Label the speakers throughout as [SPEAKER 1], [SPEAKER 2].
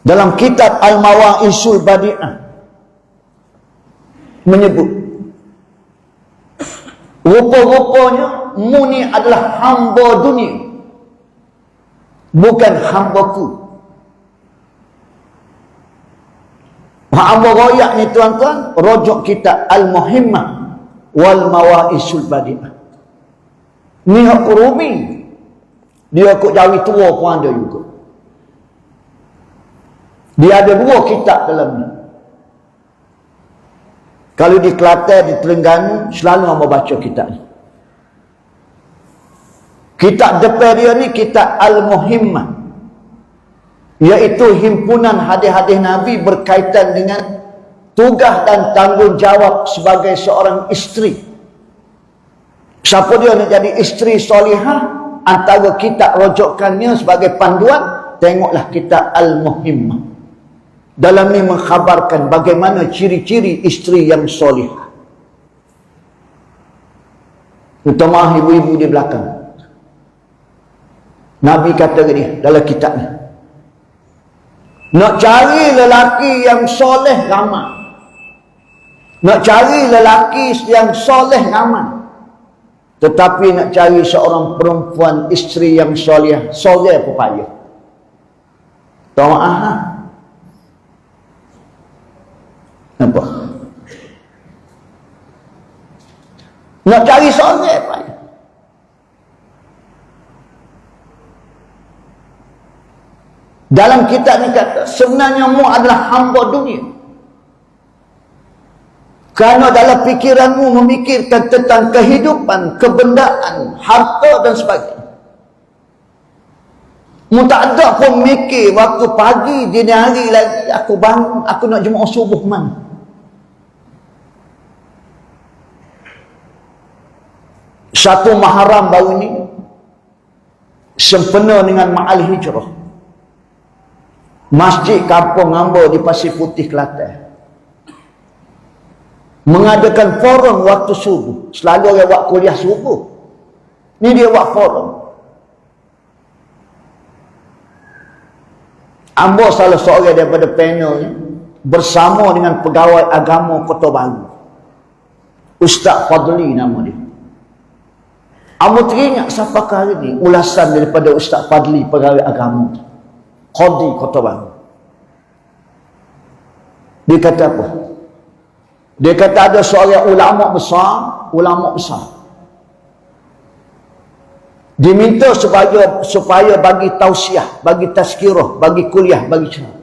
[SPEAKER 1] dalam kitab Al-Mawa'isul Badi'ah menyebut rupa-rupanya mu ni adalah hamba dunia bukan hambaku. Hamba royak ni tuan-tuan rojok kita Al-Muhimmah wal Mawa'isul Badi'ah. Ni hak kurumi dia kok jawi tua pun ada juga dia ada dua kitab dalam ni. Kalau di Kelantan, di Terengganu, selalu orang baca kitab ni. Kitab depan dia ni kitab Al-Muhimmah. Iaitu himpunan hadis-hadis Nabi berkaitan dengan tugas dan tanggungjawab sebagai seorang isteri. Siapa dia nak jadi isteri solihah? Antara kitab rojokannya sebagai panduan, tengoklah kitab Al-Muhimmah. Dalam ni mengkhabarkan bagaimana ciri-ciri isteri yang solih. Terutama ibu-ibu di belakang. Nabi kata gini dalam kitab ni. Nak cari lelaki yang soleh ramai. Nak cari lelaki yang soleh ramai. Tetapi nak cari seorang perempuan isteri yang soleh, soleh apa payah. Tahu maaf Nampak? Nak cari soleh apa? Dalam kitab ni kata, sebenarnya mu adalah hamba dunia. Kerana dalam fikiranmu memikirkan tentang kehidupan, kebendaan, harta dan sebagainya. Mu tak ada pun mikir waktu pagi, dini hari lagi, aku bangun, aku nak jemaah subuh mana. Satu maharam baru ini sempena dengan ma'al hijrah. Masjid kampung Ambo di Pasir Putih Kelantan. Mengadakan forum waktu subuh. Selalu orang buat kuliah subuh. Ni dia buat forum. Ambo salah seorang daripada panel ni bersama dengan pegawai agama Kota Baru. Ustaz Fadli nama dia Amu teringat siapa kali ni ulasan daripada Ustaz Fadli pegawai agama. Qadi Kota Baru. Dia kata apa? Dia kata ada seorang ulama besar, ulama besar. Diminta supaya supaya bagi tausiah, bagi tazkirah, bagi kuliah, bagi ceramah.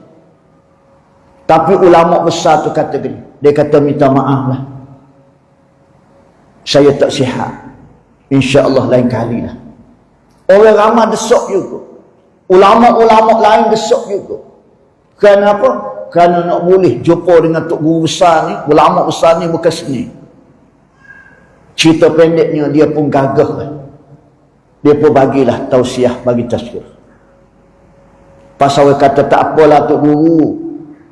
[SPEAKER 1] Tapi ulama besar tu kata gini. Dia kata minta maaf lah. Saya tak sihat. InsyaAllah lain kali lah. Orang ramai desok juga. Ulama-ulama lain desok juga. Kenapa? Kerana nak boleh jumpa dengan Tok Guru besar ni, ulama besar ni bukan sini. Cerita pendeknya dia pun gagah lah. Dia pun bagilah tausiah bagi tazkir. Pasal kata tak apalah Tok Guru.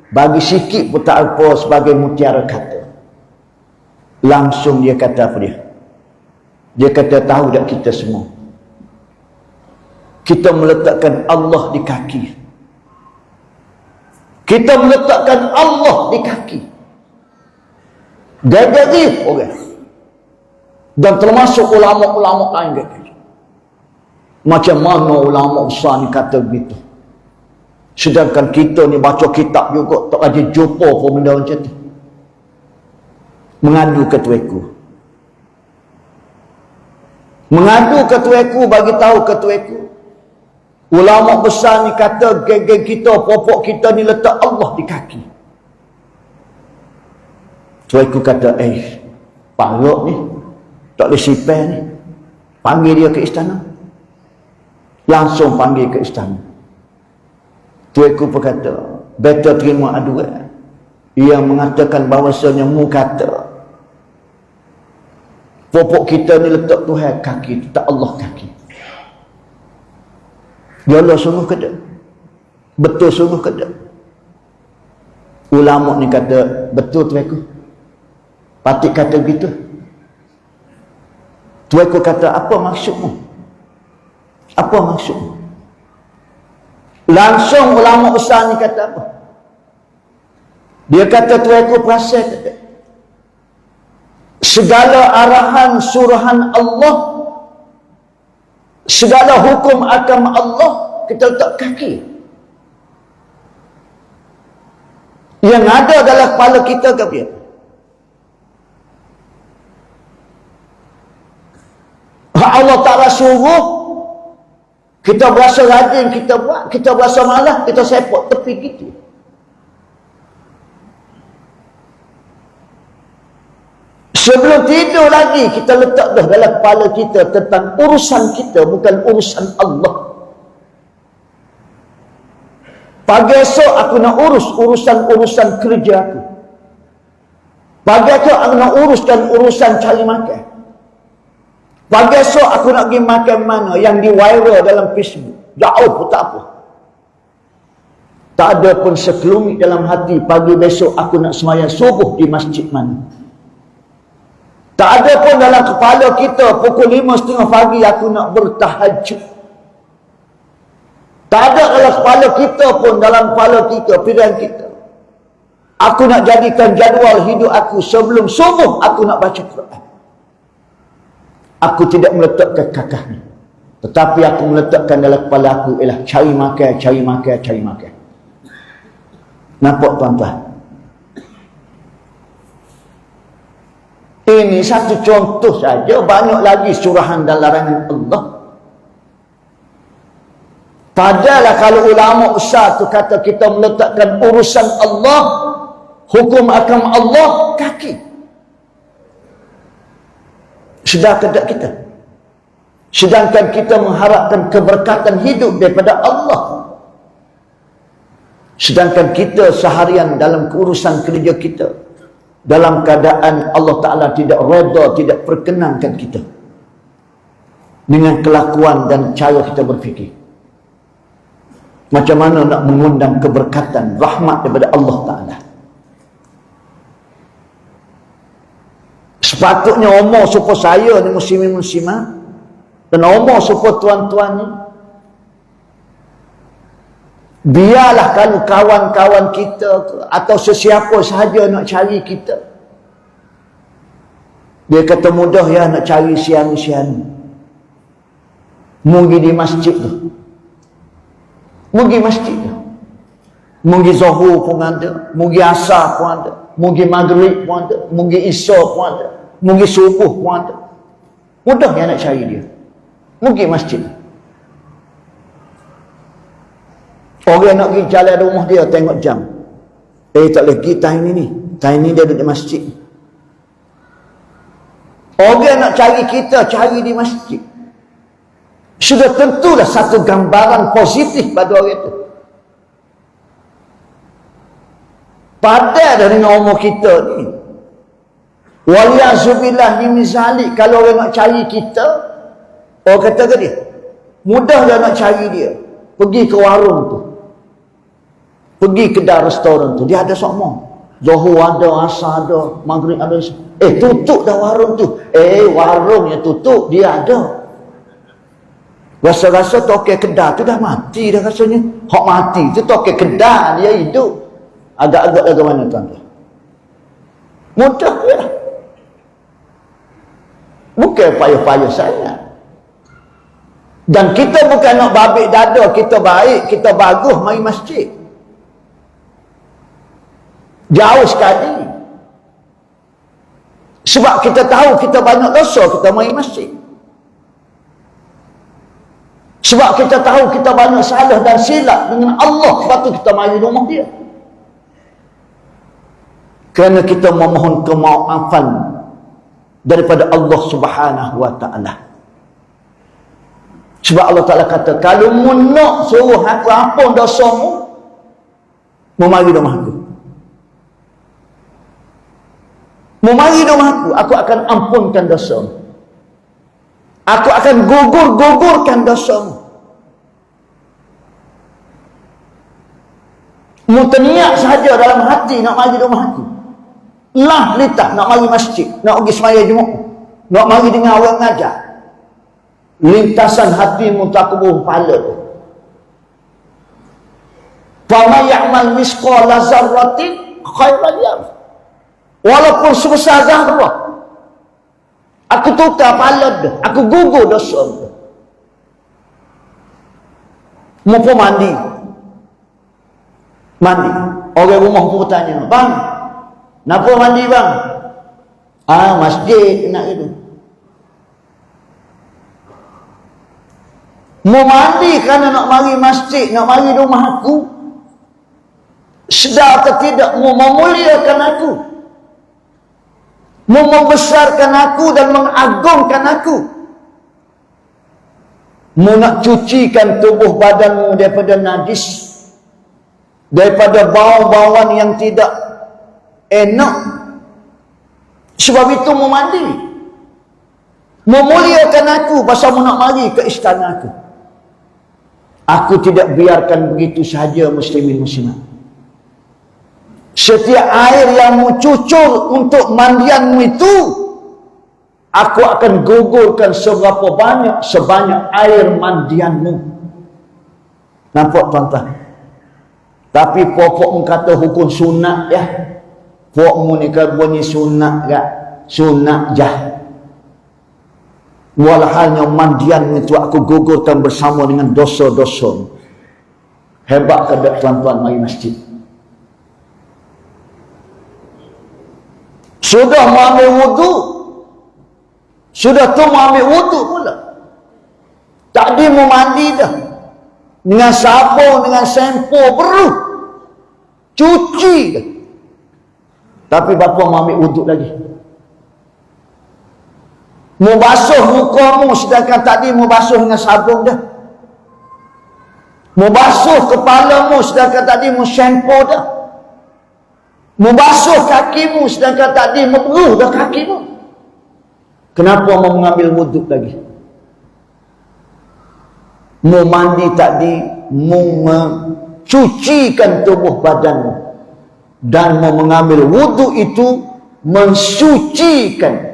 [SPEAKER 1] Bagi sikit pun tak apa sebagai mutiara kata. Langsung dia kata apa dia? Dia kata tahu tak kita semua. Kita meletakkan Allah di kaki. Kita meletakkan Allah di kaki. Gagari orang. Dan termasuk ulama-ulama lain kata. Macam mana ulama besar ni kata begitu. Sedangkan kita ni baca kitab juga tak ada jumpa pun benda macam tu. Mengadu ke tuiku. Mengadu ketuaku bagi tahu ketuaku. Ulama besar ni kata geng-geng kita, popok kita ni letak Allah di kaki. Tuaku kata, eh, paruk ni, tak boleh sipah ni. Panggil dia ke istana. Langsung panggil ke istana. Tuaku berkata, better terima aduan. Ia mengatakan bahawasanya mu kata, Popok kita ni letak Tuhan kaki, tak Allah kaki. Ya Allah sungguh kata. Betul sungguh kata. Ulama ni kata, betul tuanku. Patik kata begitu. Tuanku kata, apa maksudmu? Apa maksudmu? Langsung ulama besar ni kata apa? Dia kata tu aku perasan kata. Segala arahan suruhan Allah segala hukum agama Allah kita letak kaki. Yang ada dalam kepala kita ke apa? Allah Ta'ala suruh kita berasa rajin kita buat kita berasa malas kita sepok tepi kita sebelum tidur lagi kita letak dah dalam kepala kita tentang urusan kita bukan urusan Allah pagi esok aku nak urus urusan-urusan kerja aku pagi esok aku nak uruskan urusan cari makan Pagi esok aku nak pergi makan mana yang di viral dalam Facebook. Jauh pun tak apa. Tak ada pun sekelumit dalam hati pagi besok aku nak semayang subuh di masjid mana. Tak ada pun dalam kepala kita pukul lima setengah pagi aku nak bertahajud. Tak ada dalam kepala kita pun dalam kepala kita, pilihan kita. Aku nak jadikan jadual hidup aku sebelum subuh aku nak baca Quran. Aku tidak meletakkan kakaknya. Tetapi aku meletakkan dalam kepala aku ialah cari makan, cari makan, cari makan. Nampak tuan-tuan? Ini satu contoh saja. Banyak lagi surahan dan larangan Allah. Padahal kalau ulama besar tu kata kita meletakkan urusan Allah, hukum akan Allah, kaki sedangkan kita sedangkan kita mengharapkan keberkatan hidup daripada Allah sedangkan kita seharian dalam keurusan kerja kita dalam keadaan Allah Ta'ala tidak reda, tidak perkenankan kita. Dengan kelakuan dan cara kita berfikir. Macam mana nak mengundang keberkatan rahmat daripada Allah Ta'ala. Sepatutnya umur supaya saya ni muslimin muslimah dan umur supaya tuan-tuan ni biarlah kalau kawan-kawan kita atau sesiapa sahaja nak cari kita dia kata mudah ya nak cari siang-siang mungkin di masjid tu mungkin masjid tu mungkin zuhur pun ada mungkin asar pun ada mungkin maghrib pun ada mungkin isya pun ada Mungkin subuh pun ada. Mudah yang nak cari dia. Mungkin masjid. Orang nak pergi jalan rumah dia tengok jam. Eh tak boleh pergi time ni ni. Time ni dia duduk di masjid. Orang nak cari kita cari di masjid. Sudah tentulah satu gambaran positif pada orang itu. Pada dengan umur kita ni. Waliyazubillah ni misali kalau orang nak cari kita, orang kata ke dia, mudah nak cari dia. Pergi ke warung tu. Pergi ke kedai restoran tu, dia ada semua. Zuhur ada, asar ada, maghrib ada. Eh tutup dah warung tu. Eh warung yang tutup, dia ada. Rasa-rasa toke kedai tu dah mati dah rasanya. Hak mati tu toke kedai dia hidup. Agak-agak ke mana tuan-tuan? Mudah ya. Bukan payah-payah saya. Dan kita bukan nak babik dada, kita baik, kita bagus, mari masjid. Jauh sekali. Sebab kita tahu kita banyak dosa, kita mari masjid. Sebab kita tahu kita banyak salah dan silap dengan Allah, sebab tu kita mari rumah dia. Kerana kita memohon kemaafan daripada Allah Subhanahu wa taala. Sebab Allah Taala kata, kalau mu nak suruh aku ampun dosamu, mu mari rumah aku. Mu mari rumah aku, aku akan ampunkan dosamu. Aku akan gugur-gugurkan dosamu. Mu terniat sahaja dalam hati nak mari rumah aku lah litah nak mari masjid nak pergi semaya jumaat nak mari dengan orang ngajar lintasan hatimu tak kubuh pahala Fama ya'mal misqala zarratin khairan yarah. Walaupun sebesar zarah. Aku tukar pahala dia. Aku gugur dosa dia. Mumpun mandi. Mandi. Orang rumah pun bertanya. Bang, kenapa mandi bang? Ah, masjid nak itu. Mau mandi kerana nak mari masjid, nak mari rumah aku. Sedar atau tidak, mau memuliakan aku. Membesarkan aku dan mengagungkan aku. Mau nak cucikan tubuh badanmu daripada najis. Daripada bau-bauan yang tidak enak. Sebab itu mau mandi. Memuliakan aku pasal mau nak mari ke istana aku. Aku tidak biarkan begitu sahaja muslimin muslimat. Setiap air yang mencucur untuk mandianmu itu, aku akan gugurkan seberapa banyak sebanyak air mandianmu. Nampak tuan-tuan? Tapi pokok kata hukum sunat ya. Pokokmu ni kan bunyi sunat gak? Sunat jah. Walhalnya mandian itu aku gugurkan bersama dengan dosa-dosa. Hebat kedak tuan-tuan mari masjid. Sudah mengambil wudu. Sudah tu mengambil wudu pula. Tadi mau mandi dah. Dengan sabun, dengan sempo, perlu. Cuci dah. Tapi bapa mengambil wudu lagi. Mau basuh mukamu sedangkan tadi mau basuh dengan sabun dah. Mau basuh kepalamu sedangkan tadi shampoo dah. Mau basuh kakimu sedangkan tadi mau peruh dah kakimu. Kenapa mau mengambil wuduk lagi? Mau mandi tadi, mau mencucikan tubuh badanmu. Dan mau mengambil wuduk itu mensucikan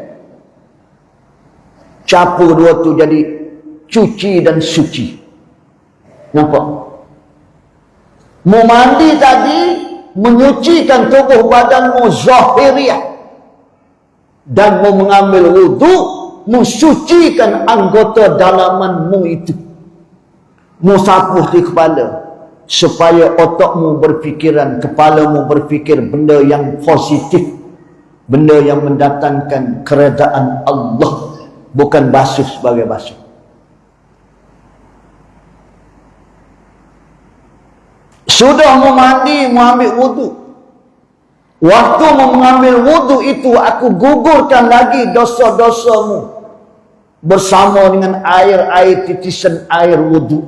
[SPEAKER 1] campur dua tu jadi cuci dan suci nampak mau mandi tadi menyucikan tubuh badanmu zahiriah dan mau mengambil wudhu mensucikan anggota dalamanmu itu. Mau di kepala supaya otakmu berfikiran kepalamu berfikir benda yang positif. Benda yang mendatangkan keredaan Allah bukan basuh sebagai basuh. Sudah mau mandi, mau ambil wudhu. Waktu mau mengambil wudhu itu, aku gugurkan lagi dosa-dosamu. Bersama dengan air-air titisan air wudhu.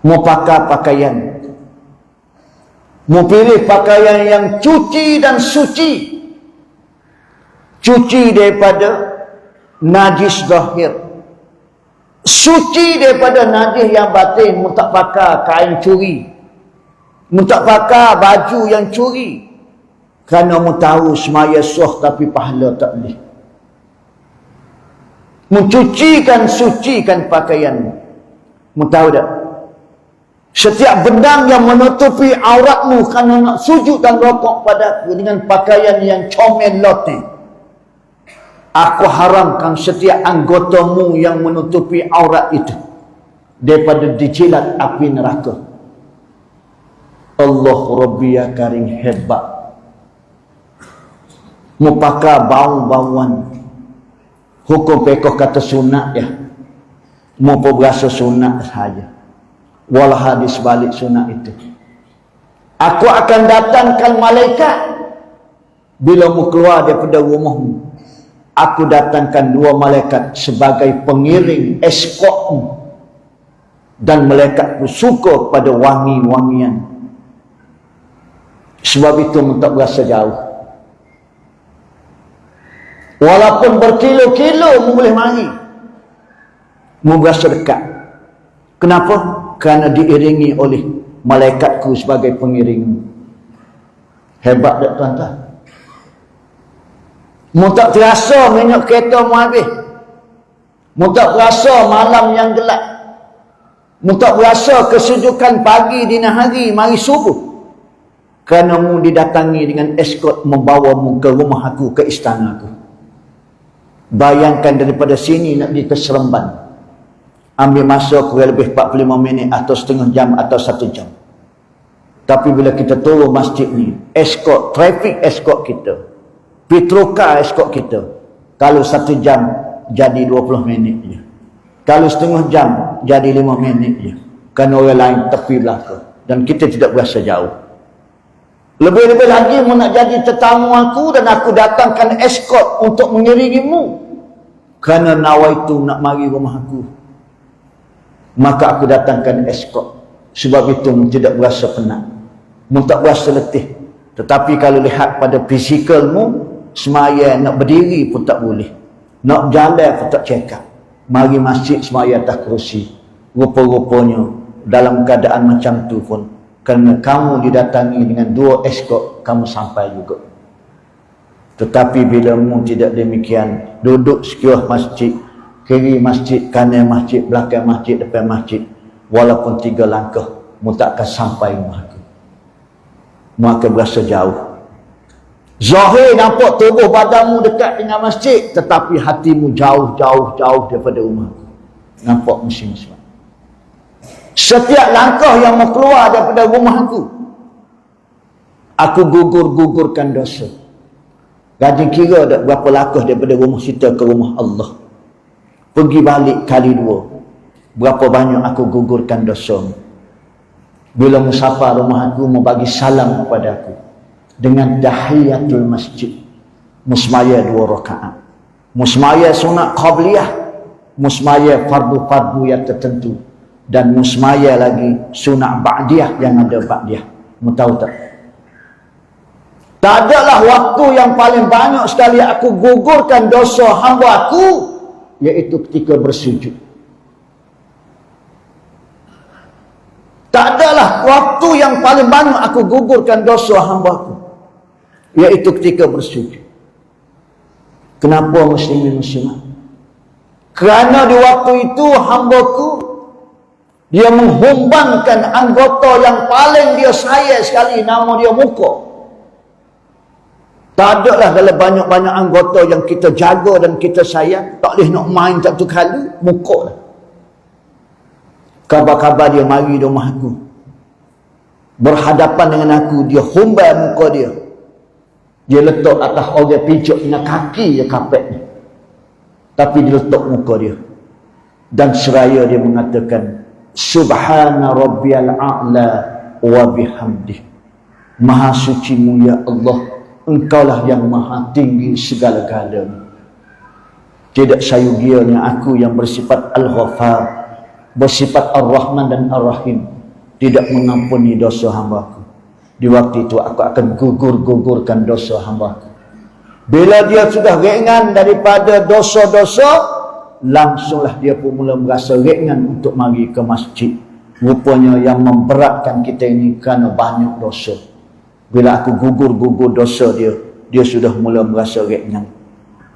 [SPEAKER 1] Mau pakai pakaian. Mau pilih pakaian yang cuci dan suci cuci daripada najis zahir suci daripada najis yang batin mu tak pakai kain curi. Mu tak pakai baju yang curi. Kerana mu tahu semaya soh tapi pahala tak boleh. Mencucikan sucikan pakaian mu. Tahu tak? Setiap benang yang menutupi auratmu kerana nak sujud dan rokok pada dengan pakaian yang comel loteng Aku haramkan setiap anggotamu yang menutupi aurat itu daripada dijilat api neraka. Allah Rabbi ya karim hebat. Mupaka bau-bauan. Hukum pekoh kata sunat ya. Mupa berasa sunat saja. Walau hadis balik sunat itu. Aku akan datangkan malaikat bila mu keluar daripada rumahmu aku datangkan dua malaikat sebagai pengiring eskortmu dan malaikat pun suka pada wangi-wangian. Sebab itu tak berasa jauh. Walaupun berkilo-kilo boleh mari mu berasa dekat. Kenapa? kerana diiringi oleh malaikatku sebagai pengiring. Hebat tak tuan-tuan Mu tak terasa minyak kereta mu habis. Mu tak terasa malam yang gelap. Mu tak berasa kesejukan pagi dini hari mari subuh. Kerana mu didatangi dengan escort membawa mu ke rumah aku, ke istana aku. Bayangkan daripada sini nak pergi ke Seremban. Ambil masa kurang lebih 45 minit atau setengah jam atau satu jam. Tapi bila kita turun masjid ni, escort, traffic escort kita, Petroka escort kita, kalau satu jam jadi 20 minit je. Kalau setengah jam jadi 5 minit je. Kan orang lain tepi belakang. Dan kita tidak berasa jauh. Lebih-lebih lagi mu nak jadi tetamu aku dan aku datangkan escort untuk mengiringimu. Kerana nawa itu nak mari rumah aku. Maka aku datangkan escort. Sebab itu mu tidak berasa penat. Mu tak berasa letih. Tetapi kalau lihat pada fisikalmu, semaya nak berdiri pun tak boleh. Nak jalan pun tak cekap. Mari masjid semaya atas kerusi. Rupa-rupanya dalam keadaan macam tu pun kerana kamu didatangi dengan dua eskort kamu sampai juga. Tetapi bila mu tidak demikian duduk sekitar masjid kiri masjid kanan masjid belakang masjid depan masjid walaupun tiga langkah mu tak akan sampai rumah tu. Mu akan berasa jauh Zahir nampak tubuh badanmu dekat dengan masjid tetapi hatimu jauh-jauh-jauh daripada rumah. Nampak musim semua. Setiap langkah yang keluar daripada rumah aku aku gugur-gugurkan dosa. Gaji kira ada berapa langkah daripada rumah kita ke rumah Allah. Pergi balik kali dua. Berapa banyak aku gugurkan dosa. Bila musafar rumah aku mau bagi salam kepada aku dengan dahiyatul masjid. Musmaya dua rakaat. Musmaya sunat qabliyah. Musmaya fardu-fardu yang tertentu. Dan musmaya lagi sunat ba'diyah yang ada ba'diyah. Mu tahu tak? Tak adalah waktu yang paling banyak sekali aku gugurkan dosa hamba aku iaitu ketika bersujud. Tak adalah waktu yang paling banyak aku gugurkan dosa hamba aku iaitu ketika bersujud. Kenapa muslimin muslimat? Kerana di waktu itu hambaku dia menghumbangkan anggota yang paling dia sayang sekali nama dia muka. Tak ada lah dalam banyak-banyak anggota yang kita jaga dan kita sayang. Tak boleh nak main satu kali, muka lah. Kabar-kabar dia mari di rumah aku. Berhadapan dengan aku, dia humbang muka dia. Dia letak atas orang pijak dengan kaki kapet ni. Tapi dia letak muka dia. Dan seraya dia mengatakan, Subhana Rabbiyal A'la wa bihamdi. Maha suci mu ya Allah. Engkaulah yang maha tinggi segala-galanya. Tidak sayugianya aku yang bersifat Al-Ghafar. Bersifat Ar-Rahman dan Ar-Rahim. Tidak mengampuni dosa hamba aku di waktu itu aku akan gugur-gugurkan dosa hamba bila dia sudah ringan daripada dosa-dosa langsunglah dia pun mula merasa ringan untuk mari ke masjid. Rupanya yang memberatkan kita ini kerana banyak dosa. Bila aku gugur-gugur dosa dia dia sudah mula merasa ringan.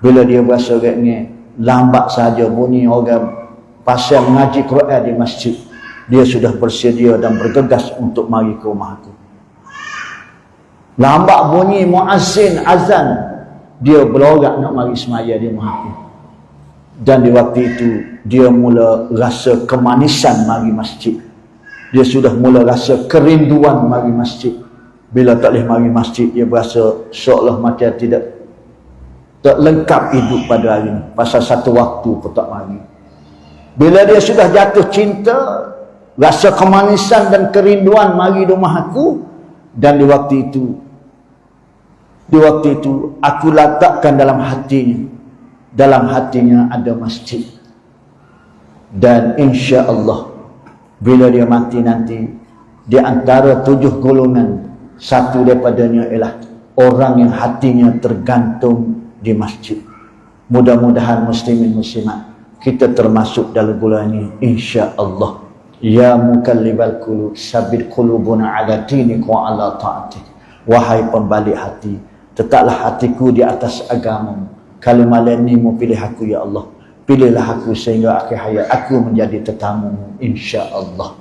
[SPEAKER 1] Bila dia merasa ringan lambat saja bunyi orang pasal mengaji Quran di masjid. Dia sudah bersedia dan bergegas untuk mari ke rumah aku Lambat bunyi muazzin azan dia berlorak nak mari semaya dia menghati. Dan di waktu itu dia mula rasa kemanisan mari masjid. Dia sudah mula rasa kerinduan mari masjid. Bila tak boleh mari masjid dia berasa seolah macam tidak tak lengkap hidup pada hari ini. Pasal satu waktu pun tak mari. Bila dia sudah jatuh cinta, rasa kemanisan dan kerinduan mari rumah aku, dan di waktu itu di waktu itu aku letakkan dalam hatinya dalam hatinya ada masjid. Dan insya Allah bila dia mati nanti di antara tujuh golongan satu daripadanya ialah orang yang hatinya tergantung di masjid. Mudah-mudahan muslimin muslimat kita termasuk dalam bulan ini insya Allah Ya mukallibal qulub sabit qulubuna ala dinik wa ala ta'atik. Wahai pembalik hati, tetaplah hatiku di atas agama. Kalau malam ni mau pilih aku ya Allah. pilihlah aku sehingga akhir hayat aku menjadi tetamu insya Allah